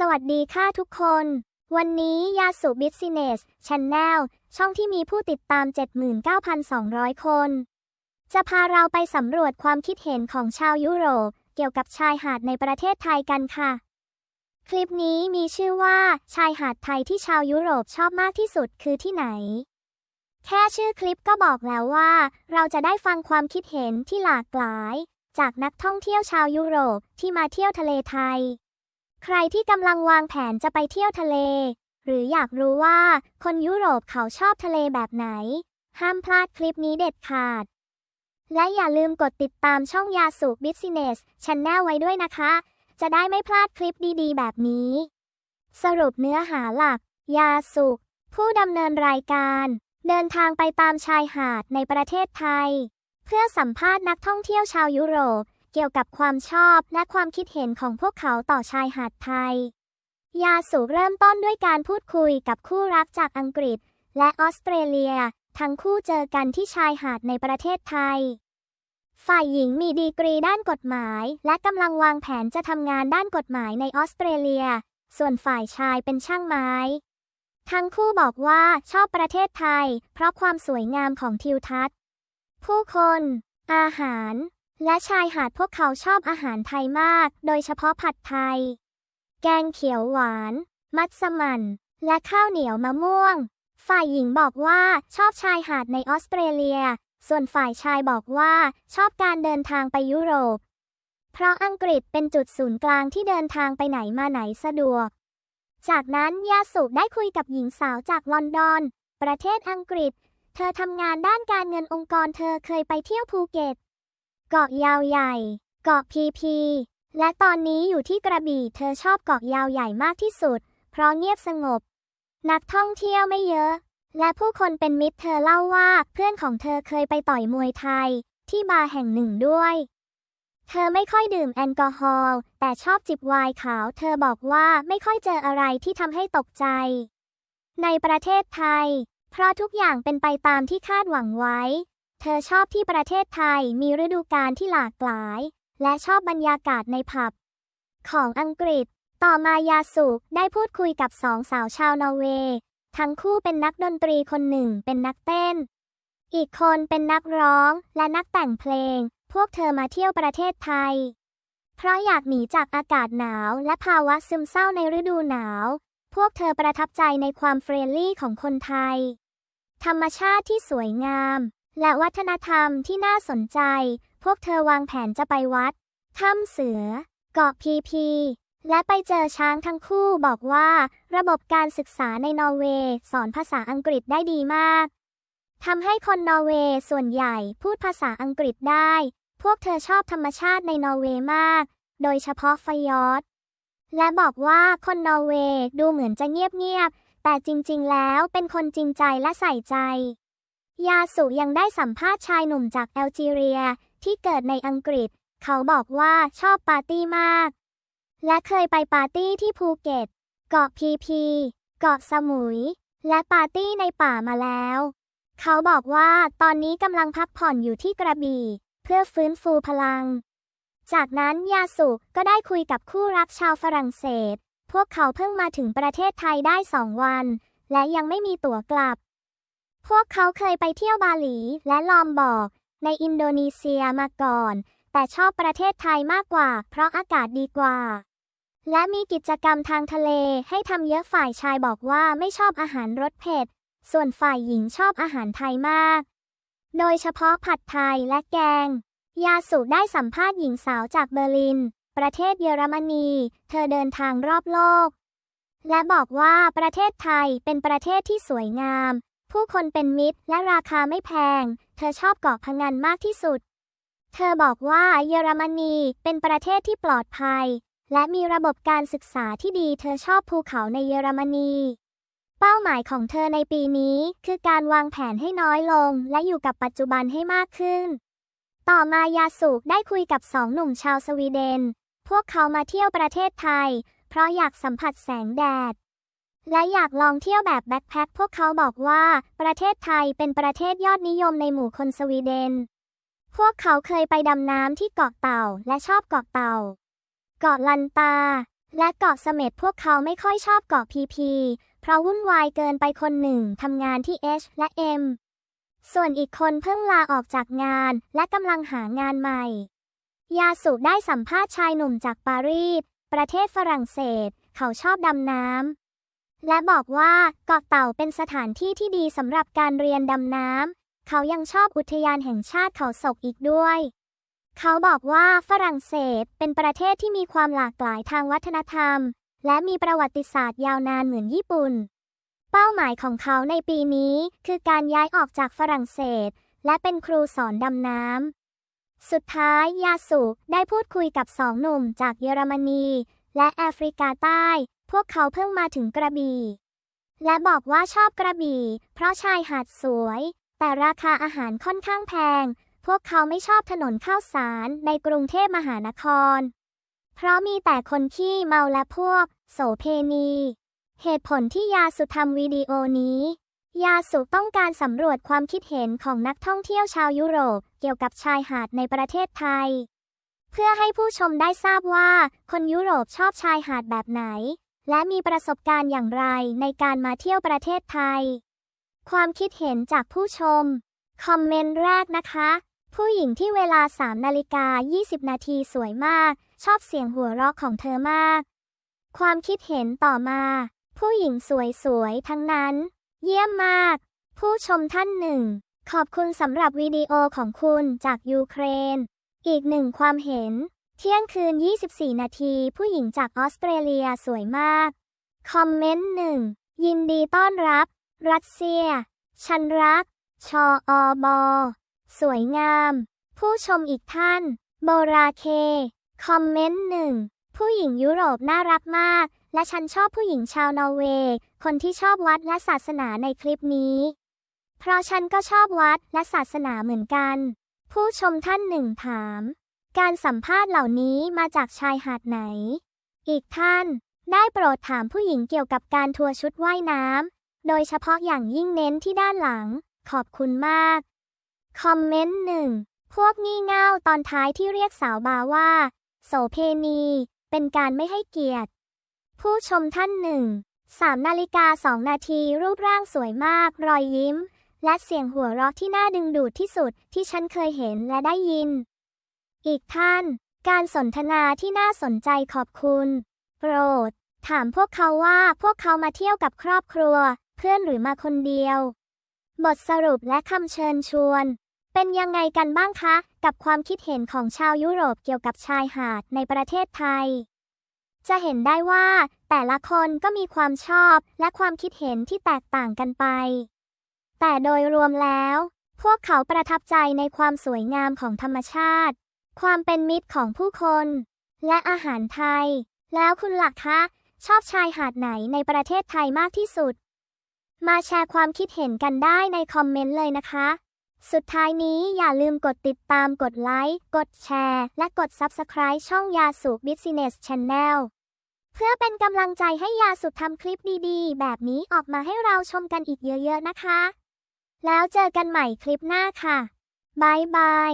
สวัสดีค่ะทุกคน วันนี้ยาสุบิสเนสช n แนลช่องที่มีผู้ติดตาม 79,200 คน จะพาเราไปสำรวจความคิดเห็นของชาวยุโรป เกี่ยวกับชายหาดในประเทศไทยกันค่ะ คลิปนี้มีชื่อว่า ชายหาดไทยที่ชาวยุโรปชอบมากที่สุดคือที่ไหน แค่ชื่อคลิปก็บอกแล้วว่า เราจะได้ฟังความคิดเห็นที่หลากหลาย จากนักท่องเที่ยวชาวยุโรปที่มาเที่ยวทะเลไทย ใครที่กำลังวางแผนจะไปเที่ยวทะเล หรืออยากรู้ว่าคนยุโรปเขาชอบทะเลแบบไหน ห้ามพลาดคลิปนี้เด็ดขาด และอย่าลืมกดติดตามช่องยาสุบิสเนสชันแนลไว้ด้วยนะคะ จะได้ไม่พลาดคลิปดีๆ แบบนี้ สรุปเนื้อหาหลัก ยาสุผู้ดำเนินรายการ เดินทางไปตามชายหาดในประเทศไทย เพื่อสัมภาษณ์นักท่องเที่ยวชาวยุโรป เกี่ยวกับความชอบและความคิดเห็นของพวกเขาต่อชายหาดไทย ยาสูเริ่มต้นด้วยการพูดคุยกับคู่รักจากอังกฤษ และออสเตรเลีย ทั้งคู่เจอกันที่ชายหาดในประเทศไทย ฝ่ายหญิงมีดีกรีด้านกฎหมาย และกำลังวางแผนจะทำงานด้านกฎหมายในออสเตรเลีย ส่วนฝ่ายชายเป็นช่างไม้ทั้งคู่บอกว่าชอบประเทศไทย เพราะความสวยงามของทิวทัศน์ ผู้คน อาหาร และชายหาดพวกเขาชอบอาหารไทยมาก โดยเฉพาะผัดไทย แกงเขียวหวาน มัสมั่น และข้าวเหนียวมะม่วง ฝ่ายหญิงบอกว่าชอบชายหาดในออสเตรเลีย ส่วนฝ่ายชายบอกว่าชอบการเดินทางไปยุโรป เพราะอังกฤษเป็นจุดศูนย์กลางที่เดินทางไปไหนมาไหนสะดวก จากนั้นยาสุได้คุยกับหญิงสาวจากลอนดอน ประเทศอังกฤษ เธอทำงานด้านการเงินองค์กรเธอเคยไปเที่ยวภูเก็ต เกาะยาวใหญ่ เกาะพีพี และตอนนี้อยู่ที่กระบี่เธอชอบเกาะยาวใหญ่มากที่สุด เพราะเงียบสงบ นักท่องเที่ยวไม่เยอะ และผู้คนเป็นมิตรเธอเล่าว่าเพื่อนของเธอเคยไปต่อยมวยไทย ที่บาร์แห่งหนึ่งด้วย เธอไม่ค่อยดื่มแอลกอฮอล์แต่ชอบจิบไวน์ขาว เธอบอกว่าไม่ค่อยเจออะไรที่ทำให้ตกใจ ในประเทศไทย เพราะทุกอย่างเป็นไปตามที่คาดหวังไว้ เธอชอบที่ประเทศไทยมีฤดูกาลที่หลากหลาย และชอบบรรยากาศในผับ ของอังกฤษ ต่อมายาสุได้พูดคุยกับสองสาวชาวนอร์เวย์ ทั้งคู่เป็นนักดนตรีคนหนึ่งเป็นนักเต้น อีกคนเป็นนักร้องและนักแต่งเพลง พวกเธอมาเที่ยวประเทศไทย เพราะอยากหนีจากอากาศหนาวและภาวะซึมเศร้าในฤดูหนาว พวกเธอประทับใจในความเฟรนลี่ของคนไทย ธรรมชาติที่สวยงาม และวัฒนธรรมที่น่าสนใจ พวกเธอวางแผนจะไปวัด ถ้ำเสือ เกาะพีพี และไปเจอช้างทั้งคู่บอกว่า ระบบการศึกษาในนอร์เวย์สอนภาษาอังกฤษได้ดีมากทำให้คนนอร์เวย์ส่วนใหญ่พูดภาษาอังกฤษได้ พวกเธอชอบธรรมชาติในนอร์เวย์มาก โดยเฉพาะฟยอร์ดและบอกว่าคนนอร์เวย์ดูเหมือนจะเงียบๆ แต่จริงๆ แล้วเป็นคนจริงใจและใส่ใจ ยาสุยังได้สัมภาษณ์ชายหนุ่มจากแอลจีเรียที่เกิดในอังกฤษ เขาบอกว่าชอบปาร์ตี้มาก และเคยไปปาร์ตี้ที่ภูเก็ต เกาะพีพี เกาะสมุย และปาร์ตี้ในป่ามาแล้ว เขาบอกว่าตอนนี้กำลังพักผ่อนอยู่ที่กระบี่ เพื่อฟื้นฟูพลัง จากนั้นยาสุก็ได้คุยกับคู่รักชาวฝรั่งเศส พวกเขาเพิ่งมาถึงประเทศไทยได้สองวัน และยังไม่มีตั๋วกลับ พวกเขาเคยไปเที่ยวบาหลีและลอมบอก ในอินโดนีเซียมาก่อน แต่ชอบประเทศไทยมากกว่า เพราะอากาศดีกว่า และมีกิจกรรมทางทะเลให้ทำเยอะฝ่ายชายบอกว่าไม่ชอบอาหารรสเผ็ด ส่วนฝ่ายหญิงชอบอาหารไทยมาก โดยเฉพาะผัดไทยและแกง ยาสุได้สัมภาษณ์หญิงสาวจากเบอร์ลิน ประเทศเยอรมนี เธอเดินทางรอบโลก และบอกว่าประเทศไทยเป็นประเทศที่สวยงาม ผู้คนเป็นมิตรและราคาไม่แพง เธอชอบเกาะพังงานมากที่สุด เธอบอกว่าเยอรมนีเป็นประเทศที่ปลอดภัย และมีระบบการศึกษาที่ดี เธอชอบภูเขาในเยอรมนี เป้าหมายของเธอในปีนี้คือการวางแผนให้น้อยลง และอยู่กับปัจจุบันให้มากขึ้น ต่อมายาสุได้คุยกับสองหนุ่มชาวสวีเดน พวกเขามาเที่ยวประเทศไทย เพราะอยากสัมผัสแสงแดด และอยากลองเที่ยวแบบแบ็คแพ็คพวกเขาบอกว่า ประเทศไทยเป็นประเทศยอดนิยมในหมู่คนสวีเดน พวกเขาเคยไปดำน้ำที่เกาะเต่าและชอบเกาะเต่า เกาะลันตา และเกาะเสม็ดพวกเขาไม่ค่อยชอบเกาะพีพี เพราะวุ่นวายเกินไปคนหนึ่งทำงานที่ H และ M ส่วนอีกคนเพิ่งลาออกจากงานและกำลังหางานใหม่ ยาสุได้สัมภาษณ์ชายหนุ่มจากปารีสประเทศฝรั่งเศส เขาชอบดำน้ำ และบอกว่าเกาะเต่าเป็นสถานที่ที่ดีสำหรับการเรียนดำน้ำ เขายังชอบอุทยานแห่งชาติเขาศกอีกด้วย เขาบอกว่าฝรั่งเศสเป็นประเทศที่มีความหลากหลายทางวัฒนธรรม และมีประวัติศาสตร์ยาวนานเหมือนญี่ปุ่น เป้าหมายของเขาในปีนี้คือการย้ายออกจากฝรั่งเศส และเป็นครูสอนดำน้ำ สุดท้ายยาสุได้พูดคุยกับสองหนุ่มจากเยอรมนีและแอฟริกาใต้ พวกเขาเพิ่งมาถึงกระบี่ และบอกว่าชอบกระบี่ เพราะชายหาดสวย แต่ราคาอาหารค่อนข้างแพง พวกเขาไม่ชอบถนนข้าวสารในกรุงเทพมหานคร เพราะมีแต่คนขี้เมาและพวก โสเพณี เหตุผลที่ยาสุทำวิดีโอนี้ยาสุต้องการสำรวจความคิดเห็นของนักท่องเที่ยวชาวยุโรปเกี่ยวกับชายหาดในประเทศไทย เพื่อให้ผู้ชมได้ทราบว่า คนยุโรปชอบชายหาดแบบไหน และมีประสบการณ์อย่างไรในการมาเที่ยวประเทศไทย ความคิดเห็นจากผู้ชม คอมเมนต์แรกนะคะ ผู้หญิงที่เวลา 3 นาฬิกา 20 นาทีสวยมาก ชอบเสียงหัวเราะของเธอมาก ความคิดเห็นต่อมา ผู้หญิงสวยๆ ทั้งนั้น เยี่ยมมาก ผู้ชมท่านหนึ่ง ขอบคุณสำหรับวิดีโอของคุณจากยูเครน อีกหนึ่งความเห็น เที่ยงคืน 24 นาที ผู้หญิงจากออสเตรเลียสวยมาก คอมเมนต์หนึ่ง ยินดีต้อนรับ รัสเซียฉันรัก ชออบอ สวยงาม ผู้ชมอีกท่าน โบราเค คอมเมนต์หนึ่ง ผู้หญิงยุโรปน่ารักมาก และฉันชอบผู้หญิงชาวนอร์เวย์ คนที่ชอบวัดและศาสนาในคลิปนี้ เพราะฉันก็ชอบวัดและศาสนาเหมือนกัน ผู้ชมท่านหนึ่งถาม การสัมภาษณ์เหล่านี้มาจากชายหาดไหน อีกท่าน ได้โปรดถามผู้หญิงเกี่ยวกับการทัวร์ชุดว่ายน้ำ โดยเฉพาะอย่างยิ่งเน้นที่ด้านหลัง ขอบคุณมาก คอมเมนต์หนึ่ง พวกงี่เง่าตอนท้ายที่เรียกสาวบาว่า โสเพณี เป็นการไม่ให้เกียรติ ผู้ชมท่านหนึ่ง สามนาฬิกาสองนาทีรูปร่างสวยมาก รอยยิ้ม และเสียงหัวเราะที่น่าดึงดูดที่สุดที่ฉันเคยเห็นและได้ยิน อีกท่าน การสนทนาที่น่าสนใจขอบคุณ โปรด ถามพวกเขาว่าพวกเขามาเที่ยวกับครอบครัว เพื่อนหรือมาคนเดียว บทสรุปและคำเชิญชวน เป็นยังไงกันบ้างคะ กับความคิดเห็นของชาวยุโรปเกี่ยวกับชายหาดในประเทศไทย จะเห็นได้ว่า แต่ละคนก็มีความชอบและความคิดเห็นที่แตกต่างกันไป แต่โดยรวมแล้ว พวกเขาประทับใจในความสวยงามของธรรมชาติ ความเป็นมิตรของผู้คน และอาหารไทย แล้วคุณล่ะคะ ชอบชายหาดไหนในประเทศไทยมากที่สุด มาแชร์ความคิดเห็นกันได้ในคอมเมนต์เลยนะคะ สุดท้ายนี้อย่าลืมกดติดตามกดไลค์ กดแชร์ และกด Subscribe ช่องยาสุ Business Channel เพื่อเป็นกำลังใจให้ยาสุทำคลิปดีๆ แบบนี้ออกมาให้เราชมกันอีกเยอะๆนะคะ แล้วเจอกันใหม่คลิปหน้าค่ะบายบาย